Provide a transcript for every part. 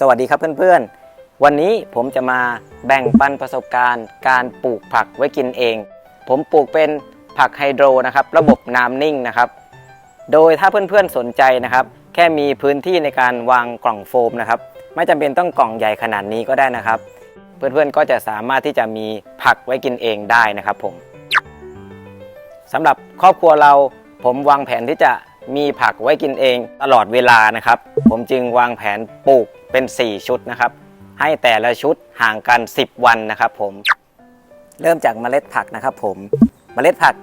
สวัสดีครับเพื่อนๆ วันนี้ผมจะมาแบ่งปันประสบการณ์ การปลูกผักไว้กินเอง ผมปลูกเป็นผักไฮโดรนะครับ ระบบน้ำนิ่งนะครับ โดยถ้าเพื่อนๆสนใจนะครับ แค่มีพื้นที่ในการวางกล่องโฟมนะครับ ไม่จำเป็นต้องกล่องใหญ่ขนาดนี้ก็ได้นะครับ เพื่อนๆก็จะสามารถที่จะมีผักไว้กินเองได้นะครับผมสำหรับครอบครัวเราผมวางแผนที่จะมีผักไว้กินเองตลอดเวลานะครับ ผมจึงวางแผนปลูก เป็น 4 ชุดนะครับ ให้แต่ละชุดห่างกัน 10 วันนะครับผม เริ่มจากเมล็ดผักนะครับผม เมล็ดผัก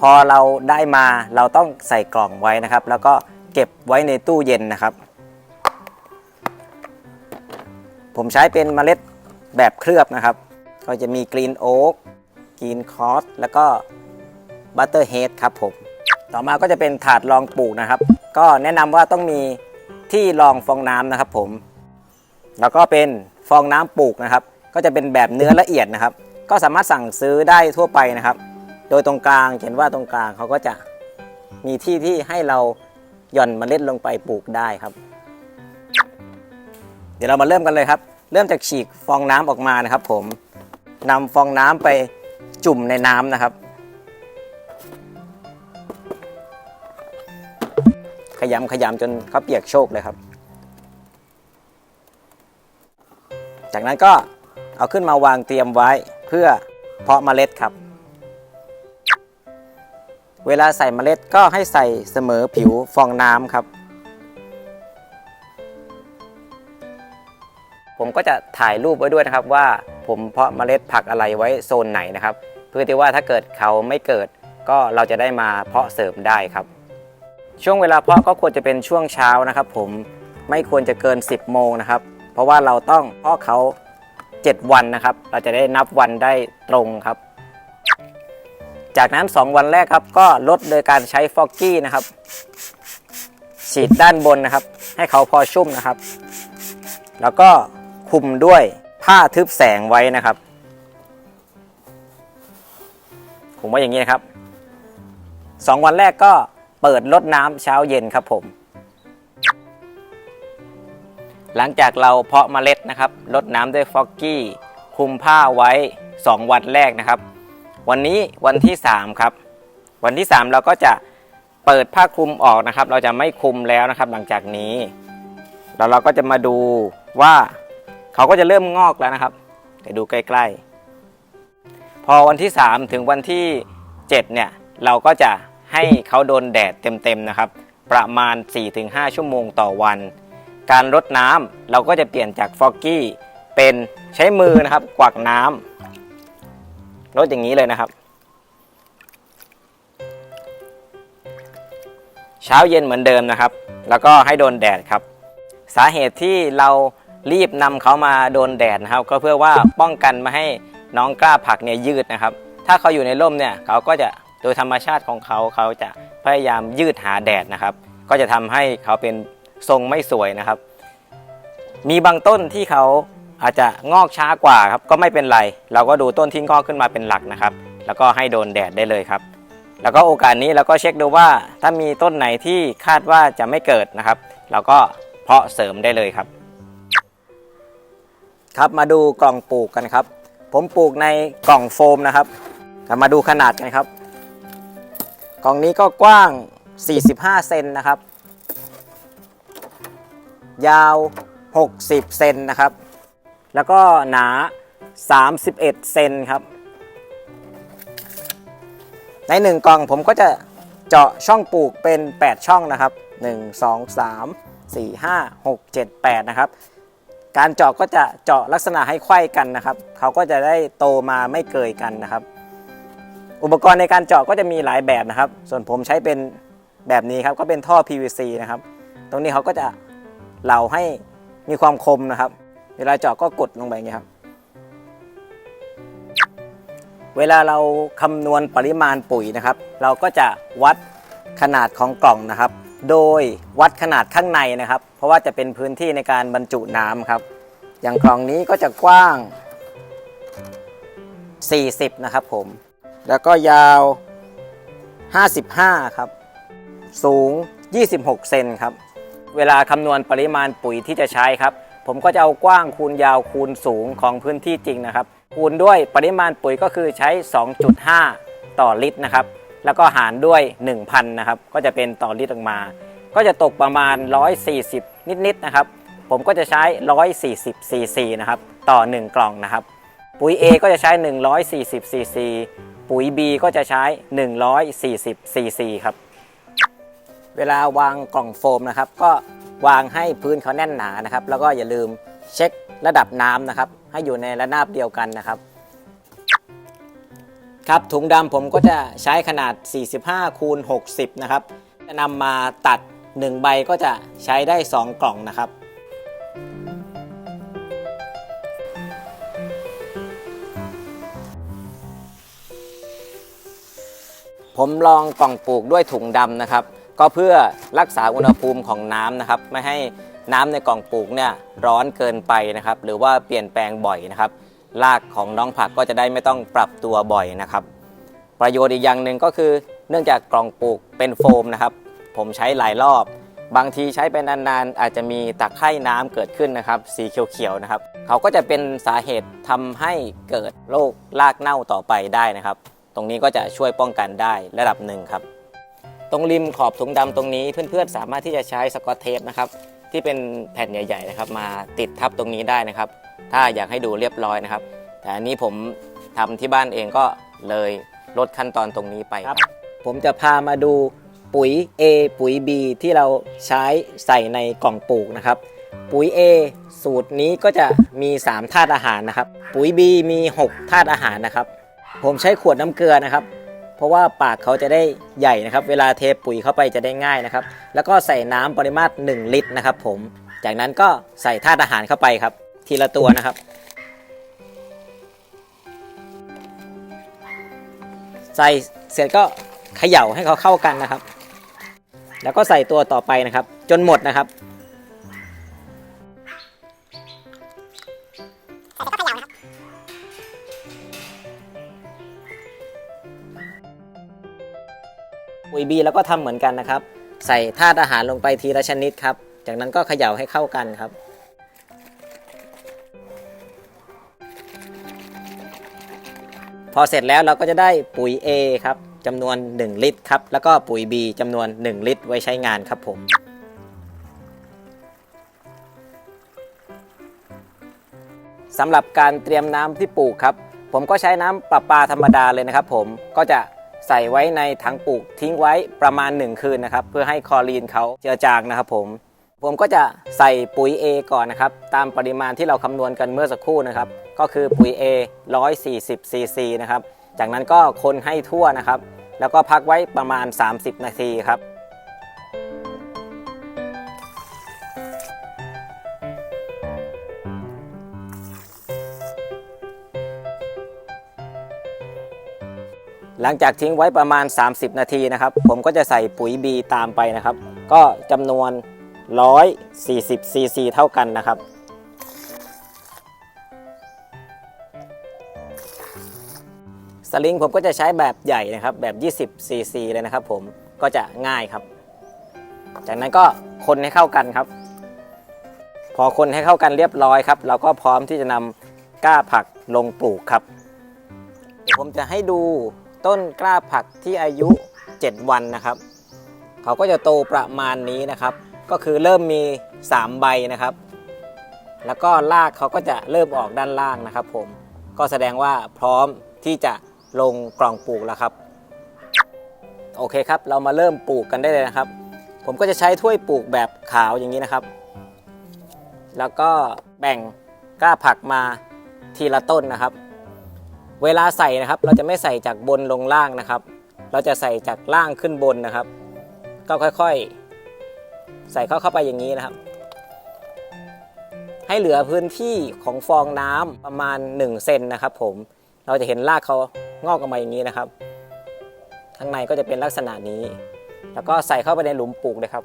พอเราได้มาเราต้องใส่กล่องไว้นะครับ แล้วก็เก็บไว้ในตู้เย็นนะครับ ผมใช้เป็นเมล็ดแบบเคลือบนะครับ ก็จะมีกรีนโอ๊กกรีนคอสแล้วก็บัตเตอร์เฮดครับผม ต่อมาก็จะเป็นถาดรองปลูกนะครับ ก็แนะนำว่าต้องมีที่รองฟองน้ำนะครับผม แล้วก็เป็นฟองน้ำปลูกนะครับ ก็จะเป็นแบบเนื้อละเอียดนะครับ ก็สามารถสั่งซื้อได้ทั่วไปนะครับ โดยตรงกลางเห็นว่าตรงกลางเขาก็จะมีที่ที่ให้เราหย่อนเมล็ดลงไปปลูกได้ครับ เดี๋ยวเรามาเริ่มกันเลยครับ เริ่มจากฉีกฟองน้ำออกมานะครับ ผมนำฟองน้ำไปจุ่มในน้ำนะครับ ขยำขยำจนเขาเปียกโชกเลยครับ จากนั้นก็เอาขึ้นมาวางเตรียมไว้เพื่อเพาะเมล็ดครับ เวลาใส่เมล็ดก็ให้ใส่เสมอผิวฟองน้ำครับ ผมก็จะถ่ายรูปไว้ด้วยนะครับว่าผมเพาะเมล็ดผักอะไรไว้โซนไหนนะครับ เพื่อที่ว่าถ้าเกิดเขาไม่เกิดก็เราจะได้มาเพาะเสริมได้ครับ ช่วงเวลาเพาะก็ควรจะเป็นช่วงเช้านะครับ ผมไม่ควรจะเกิน 10 โมงนะครับ ราะว่าเราต้องพาะเขา 7 วันนะครับ เราจะได้นับวันได้ตรงครับ จากนั้น 2 วันแรกครับ ก็ลดโดยการใช้ฟอกกี้นะครับ ฉีดด้านบนนะครับ ให้เขาพอชุ่มนะครับ แล้วก็คุมด้วยผ้าทึบแสงไว้นะครับผมว่าอย่างนี้นะครับ 2 วันแรกก็เปิดลดน้ำเช้าเย็นครับผม หลังจากเราเพาะเมล็ดนะครับลดน้ำด้วยฟอกกี้คลุมผ้าไว้ 2 วันแรกนะครับ วันนี้วันที่ 3 ครับ วันที่ 3 เราก็จะเปิดผ้าคลุมออกนะครับ เราจะไม่คลุมแล้วนะครับ หลังจากนี้แล้วเราก็จะมาดูว่าเขาก็จะเริ่มงอกแล้วนะครับเดี๋ยวดูใกล้ๆ พอวันที่ 3 ถึงวันที่ 7 เนี่ย เราก็จะให้เขาโดนแดดเต็มๆนะครับ ประมาณ 4-5 ชั่วโมงต่อวัน การรดน้ำเราก็จะเปลี่ยนจากฟอกกี้เป็นใช้มือนะครับ กวักน้ำรดอย่างนี้เลยนะครับ เช้าเย็นเหมือนเดิมนะครับ แล้วก็ให้โดนแดดครับ สาเหตุที่เรารีบนำเขามาโดนแดดนะครับ ก็เพื่อว่าป้องกันไม่ให้น้องกล้าผักเนี่ยยืดนะครับ ถ้าเขาอยู่ในร่มเนี่ยเขาก็จะโดยธรรมชาติของเขาเขาจะพยายามยืดหาแดดนะครับ ก็จะทำให้เขาเป็น ทรงไม่สวยนะครับ มีบางต้นที่เขาอาจจะงอกช้ากว่าครับก็ไม่เป็นไร เราก็ดูต้นที่งอกขึ้นมาเป็นหลักนะครับ แล้วก็ให้โดนแดดได้เลยครับ แล้วก็โอกาสนี้เราก็เช็คดูว่า ถ้ามีต้นไหนที่คาดว่าจะไม่เกิดนะครับ เราก็เพาะเสริมได้เลยครับ ครับมาดูกล่องปลูกกันครับ ผมปลูกในกล่องโฟมนะครับมาดูขนาดกันครับ กล่องนี้ก็กว้าง 45 เซนนะครับ ยาว 60 เซนนะครับ แล้วก็หนา 31 เซนครับ ในหนึ่งกล่องผมก็จะเจาะช่องปลูกเป็น 8 ช่องนะครับ 1 2 3 4 5 6 7 8 นะครับ การเจาะก็จะเจาะลักษณะให้ไขว้กันนะครับ เขาก็จะได้โตมาไม่เกยกันนะครับ อุปกรณ์ในการเจาะก็จะมีหลายแบบนะครับ ส่วนผมใช้เป็นแบบนี้ครับก็เป็นท่อ PVC นะครับ ตรงนี้เขาก็จะ เหลาให้มีความคมนะครับ เวลาเจาะก็กดลงไปอย่างนี้ครับ เวลาเราคำนวณปริมาณปุ๋ยนะครับ เราก็จะวัดขนาดของกล่องนะครับ โดยวัดขนาดข้างในนะครับ เพราะว่าจะเป็นพื้นที่ในการบรรจุน้ำครับ อย่างกล่องนี้ก็จะกว้าง 40 นะครับผม แล้วก็ยาว 55 ครับ สูง 26 เซนครับ เวลาคำนวณปริมาณปุ๋ยที่จะใช้ครับ ผมก็จะเอากว้างคูณยาวคูณสูงของพื้นที่จริงนะครับ คูณด้วยปริมาณปุ๋ยก็คือใช้ 2.5 ต่อลิตรนะครับ แล้วก็หารด้วย 1,000 นะครับ ก็จะเป็นต่อลิตรออกมา ก็จะตกประมาณ 140 นิดๆนะครับ ผมก็จะใช้ 140 ซีซีนะครับ ต่อ 1 กล่องนะครับ ปุ๋ย A ก็จะใช้ 140 ซีซี ปุ๋ย B ก็จะใช้ 140 ซีซีครับ เวลาวางกล่องโฟมนะครับ ก็วางให้พื้นเขาแน่นหนานะครับ แล้วก็อย่าลืมเช็คระดับน้ำนะครับ ให้อยู่ในระนาบเดียวกันนะครับ ครับถุงดำผมก็จะใช้ขนาด 45คูณ60 นะครับ จะนำมาตัด 1 ใบก็จะใช้ได้ 2 กล่องนะครับผมลองกล่องปลูกด้วยถุงดำนะครับ ก็เพื่อรักษาอุณหภูมิของน้ำนะครับ ไม่ให้น้ำในกล่องปลูกเนี่ยร้อนเกินไปนะครับ หรือว่าเปลี่ยนแปลงบ่อยนะครับรากของน้องผักก็จะได้ไม่ต้องปรับตัวบ่อยนะครับ ประโยชน์อีกอย่างหนึ่งก็คือ เนื่องจากกล่องปลูกเป็นโฟมนะครับ ผมใช้หลายรอบ บางทีใช้ไปนานๆ อาจจะมีตะไคร่น้ำเกิดขึ้นนะครับ สีเขียวๆนะครับ เขาก็จะเป็นสาเหตุทำให้เกิดโรครากเน่าต่อไปได้นะครับ ตรงนี้ก็จะช่วยป้องกันได้ระดับหนึ่งครับ ตรงริมขอบถุงดำตรงนี้เพื่อนๆ สามารถที่จะใช้สกอตเทปนะครับที่เป็นแผ่นใหญ่ๆนะครับมาติดทับตรงนี้ได้นะครับ ถ้าอยากให้ดูเรียบร้อยนะครับ แต่อันนี้ผมทำที่บ้านเองก็เลยลดขั้นตอนตรงนี้ไปครับ ผมจะพามาดูปุ๋ย A ปุ๋ย B ที่เราใช้ใส่ในกล่องปลูกนะครับ ปุ๋ย A สูตรนี้ก็จะมี 3 ธาตุอาหารนะครับ ปุ๋ย B มี 6 ธาตุอาหารนะครับ ผมใช้ขวดน้ำเกลือนะครับ เพราะว่าปากเขาจะได้ใหญ่นะครับ เวลาเทปุ๋ยเข้าไปจะได้ง่ายนะครับ แล้วก็ใส่น้ำปริมาตร 1 ลิตรนะครับ ผม จากนั้นก็ใส่ธาตุอาหารเข้าไปครับ ทีละตัวนะครับ ใส่เสร็จก็เขย่าให้เขาเข้ากันนะครับ แล้วก็ใส่ตัวต่อไปนะครับ จนหมดนะครับ ปุ๋ยบีแล้วก็ทำเหมือนกันนะครับ ใส่ธาตุอาหารลงไปทีละชนิดครับ จากนั้นก็เขย่าให้เข้ากันครับ พอเสร็จแล้วเราก็จะได้ปุ๋ย A ครับจำนวน 1 ลิตรครับ แล้วก็ปุ๋ย B จำนวน 1 ลิตร ไว้ใช้งานครับผมสำหรับการเตรียมน้ำที่ปลูกครับ ผมก็ใช้น้ำประปาธรรมดาเลยนะครับผมก็จะ ใส่ไว้ในถังปลูกทิ้งไว้ประมาณ 1 คืนนะครับ เพื่อให้คอรีนเขาเจือจางนะครับผมผมก็จะใส่ปุ๋ย A ก่อนนะครับ ตามปริมาณที่เราคำนวณกันเมื่อสักครู่นะครับ ก็คือปุ๋ย A 140ซีซีนะครับ จากนั้นก็คนให้ทั่วนะครับ แล้วก็พักไว้ประมาณ 30 นาทีครับ ลังจากทิ้งไว้ประมาณ 30 นาทีนะครับ ผมก็จะใส่ปุ๋ย B ตามไปนะครับ ก็จำนวน 140ซีซีเท่ากันนะครับ สลิงผมก็จะใช้แบบใหญ่นะครับ แบบ 20ซีซีเลยนะครับผมก็จะง่ายครับ จากนั้นก็คนให้เข้ากันครับ พอคนให้เข้ากันเรียบร้อยครับ เราก็พร้อมที่จะนำก้าผักลงปลูกครับ เดี๋ยวผมจะให้ดู ต้นกล้าผักที่อายุ 7 วันนะครับ เขาก็จะโตประมาณนี้นะครับ ก็คือเริ่มมี 3 ใบนะครับ แล้วก็รากเขาก็จะเริ่มออกด้านล่างนะครับ ผม ก็แสดงว่าพร้อมที่จะลงกล่องปลูกแล้วครับ โอเคครับ เรามาเริ่มปลูกกันได้เลยนะครับ ผมก็จะใช้ถ้วยปลูกแบบขาวอย่างนี้นะครับ แล้วก็แบ่งกล้าผักมาทีละต้นนะครับ เวลาใส่นะครับ เราจะไม่ใส่จากบนลงล่างนะครับ เราจะใส่จากล่างขึ้นบนนะครับ ก็ค่อยๆ ใส่เข้าเข้าไปอย่างนี้นะครับ ให้เหลือพื้นที่ของฟองน้ำประมาณ1เซนนะครับ ผมเราจะเห็นรากเขางอกออกมาอย่างนี้นะครับ ข้างในก็จะเป็นลักษณะนี้ แล้วก็ใส่เข้าไปในหลุมปลูกเลยครับ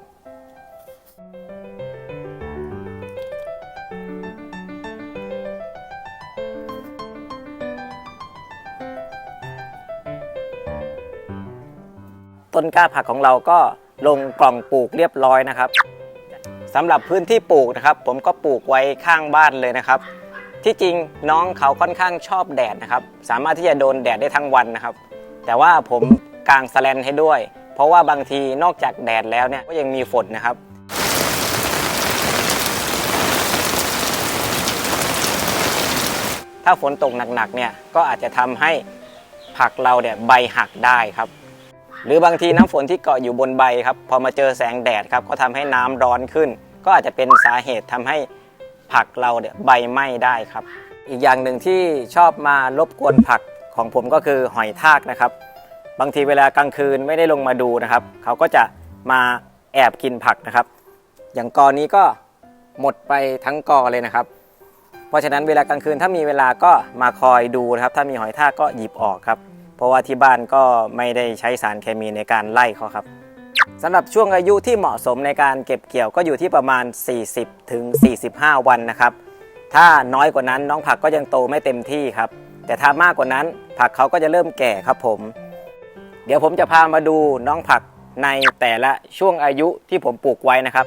ต้นกล้าผักของเราก็ลงกล่องปลูกเรียบร้อยนะครับสำหรับพื้นที่ปลูกนะครับ ผมก็ปลูกไว้ข้างบ้านเลยนะครับ ที่จริงน้องเขาค่อนข้างชอบแดดนะครับ สามารถที่จะโดนแดดได้ทั้งวันนะครับ แต่ว่าผมกางสแลนให้ด้วย เพราะว่าบางทีนอกจากแดดแล้วเนี่ยก็ยังมีฝนนะครับถ้าฝนตกหนักๆเนี่ยก็อาจจะทำให้ผักเราเนี่ยใบหักได้ครับ หรือบางทีน้ำฝนที่เกาะอยู่บนใบครับ พอมาเจอแสงแดดครับก็ทำให้น้ำร้อนขึ้น ก็อาจจะเป็นสาเหตุทำให้ผักเราเนี่ยใบไหม้ได้ครับ อีกอย่างหนึ่งที่ชอบมารบกวนผักของผมก็คือหอยทากนะครับ บางทีเวลากลางคืนไม่ได้ลงมาดูนะครับ เขาก็จะมาแอบกินผักนะครับ อย่างกอนี้ก็หมดไปทั้งกอเลยนะครับ เพราะฉะนั้นเวลากลางคืนถ้ามีเวลาก็มาคอยดูนะครับ ถ้ามีหอยทากก็หยิบออกครับ เพราะว่าที่บ้านก็ไม่ได้ใช้สารเคมีในการไล่เขาครับสำหรับช่วงอายุที่เหมาะสมในการเก็บเกี่ยวก็อยู่ที่ประมาณ 40ถึง45 วันนะครับ ถ้าน้อยกว่านั้นน้องผักก็ยังโตไม่เต็มที่ครับ แต่ถ้ามากกว่านั้นผักเขาก็จะเริ่มแก่ครับผม เดี๋ยวผมจะพามาดูน้องผักในแต่ละช่วงอายุที่ผมปลูกไว้นะครับ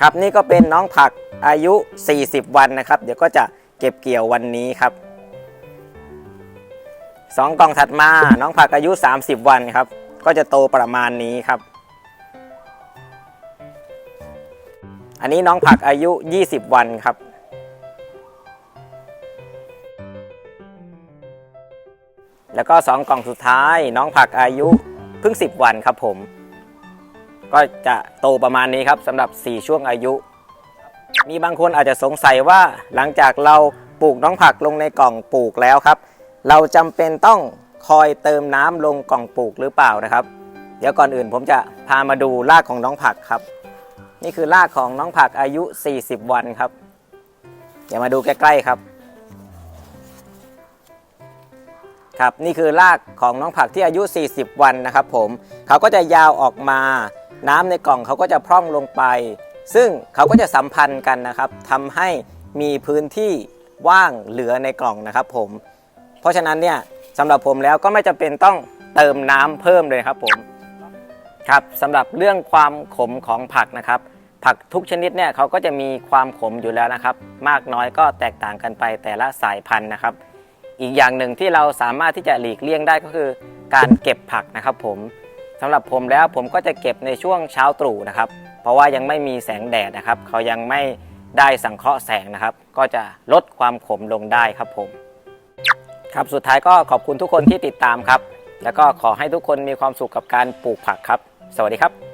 ครับนี่ก็เป็นน้องผักอายุ 40 วันนะครับ เดี๋ยวก็จะเก็บเกี่ยววันนี้ครับ สองกล่องถัดมาน้องผักอายุ 30 วันครับ ก็จะโตประมาณนี้ครับ อันนี้น้องผักอายุ 20 วันครับแล้วก็ 2 กล่องสุดท้าย น้องผักอายุเพิ่ง 10 วันครับผม ก็จะโตประมาณนี้ครับสำหรับ 4 ช่วงอายุ มีบางคนอาจจะสงสัยว่าหลังจากเราปลูกน้องผักลงในกล่องปลูกแล้วครับ เราจำเป็นต้องคอยเติมน้ำลงกล่องปลูกหรือเปล่านะครับ เดี๋ยวก่อนอื่นผมจะพามาดูรากของน้องผักครับ นี่คือรากของน้องผักอายุ 40 วันครับ เดี๋ยวมาดูใกล้ๆครับครับนี่คือรากของน้องผักที่อายุ 40 วันนะครับ ผมเขาก็จะยาวออกมาน้ำในกล่องเขาก็จะพร่องลงไป ซึ่งเขาก็จะสัมพันธ์กันนะครับทำให้มีพื้นที่ว่างเหลือในกล่องนะครับ ผม เพราะฉะนั้นเนี่ยสำหรับผมแล้วก็ไม่จำเป็นต้องเติมน้ำเพิ่มเลยครับผมครับสำหรับเรื่องความขมของผักนะครับ ผักทุกชนิดเนี่ยเขาก็จะมีความขมอยู่แล้วนะครับ มากน้อยก็แตกต่างกันไปแต่ละสายพันธุ์นะครับ อีกอย่างหนึ่งที่เราสามารถที่จะหลีกเลี่ยงได้ก็คือ การเก็บผักนะครับ ผมสำหรับผมแล้วผมก็จะเก็บในช่วงเช้าตรู่นะครับ เพราะว่ายังไม่มีแสงแดดนะครับ เขายังไม่ได้สังเคราะห์แสงนะครับ ก็จะลดความขมลงได้ครับผม ครับสุดท้ายก็ขอบคุณทุกคนที่ติดตามครับ แล้วก็ขอให้ทุกคนมีความสุขกับการปลูกผักครับ สวัสดีครับ